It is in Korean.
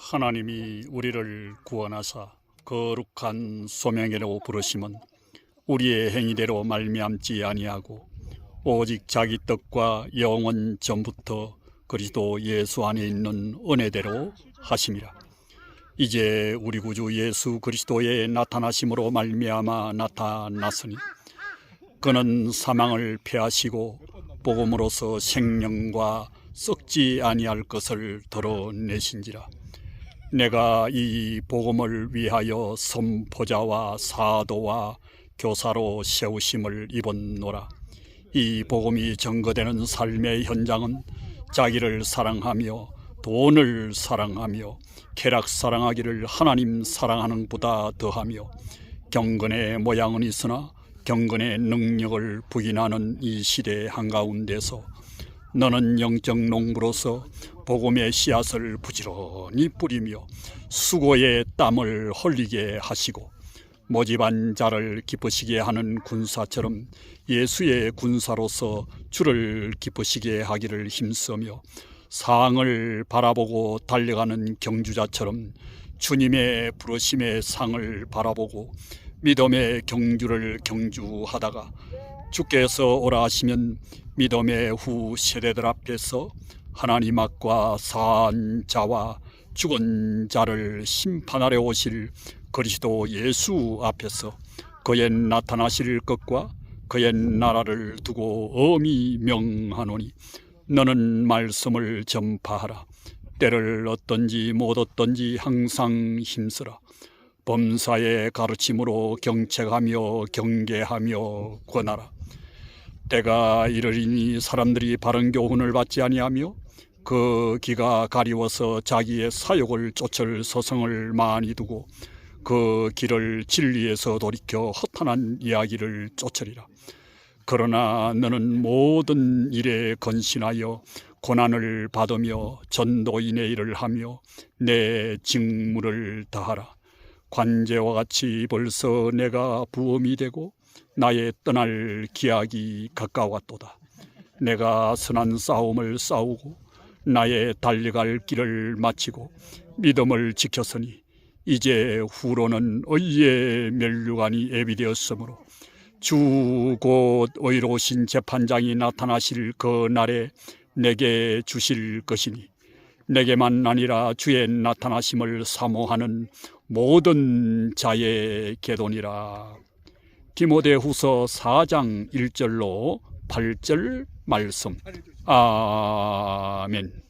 하나님이 우리를 구원하사 거룩한 소명이라고 부르심은 우리의 행위대로 말미암지 아니하고 오직 자기 뜻과 영원 전부터 그리스도 예수 안에 있는 은혜대로 하심이라. 이제 우리 구주 예수 그리스도의 나타나심으로 말미암아 나타났으니 그는 사망을 패하시고 복음으로서 생명과 썩지 아니할 것을 드러내신지라. 내가 이 복음을 위하여 선포자와 사도와 교사로 세우심을 입었노라. 이 복음이 증거되는 삶의 현장은 자기를 사랑하며 돈을 사랑하며 쾌락 사랑하기를 하나님 사랑하는 보다 더하며 경건의 모양은 있으나 경건의 능력을 부인하는 이 시대 한가운데서 너는 영적 농부로서 복음의 씨앗을 부지런히 뿌리며 수고의 땀을 흘리게 하시고 모집한 자를 기쁘시게 하는 군사처럼 예수의 군사로서 주를 기쁘시게 하기를 힘쓰며 상을 바라보고 달려가는 경주자처럼 주님의 부르심의 상을 바라보고 믿음의 경주를 경주하다가 주께서 오라 하시면 믿음의 후 세대들 앞에서 하나님 앞과 산 자와 죽은 자를 심판하려 오실 그리스도 예수 앞에서 그의 나타나실 것과 그의 나라를 두고 엄히 명하노니 너는 말씀을 전파하라. 때를 얻든지 못 얻든지 항상 힘쓰라 범사의 가르침으로 경책하며 경계하며 권하라 때가 이르리니 사람들이 바른 교훈을 받지 아니하며 그 기가 가리워서 자기의 사욕을 쫓을 서성을 많이 두고 그 길을 진리에서 돌이켜 허탄한 이야기를 쫓으리라. 그러나 너는 모든 일에 건신하여 고난을 받으며 전도인의 일을 하며 내 직무를 다하라. 관제와 같이 벌써 내가 부엄이 되고 나의 떠날 기약이 가까웠도다. 내가 선한 싸움을 싸우고 나의 달려갈 길을 마치고 믿음을 지켰으니 이제 후로는 의의 멸류관이 예비되었으므로 주 곧 의로우신 재판장이 나타나실 그 날에 내게 주실 것이니 내게만 아니라 주의 나타나심을 사모하는 모든 자의 계돈이라. 디모데후서 4장 1절로 8절 말씀. 아멘.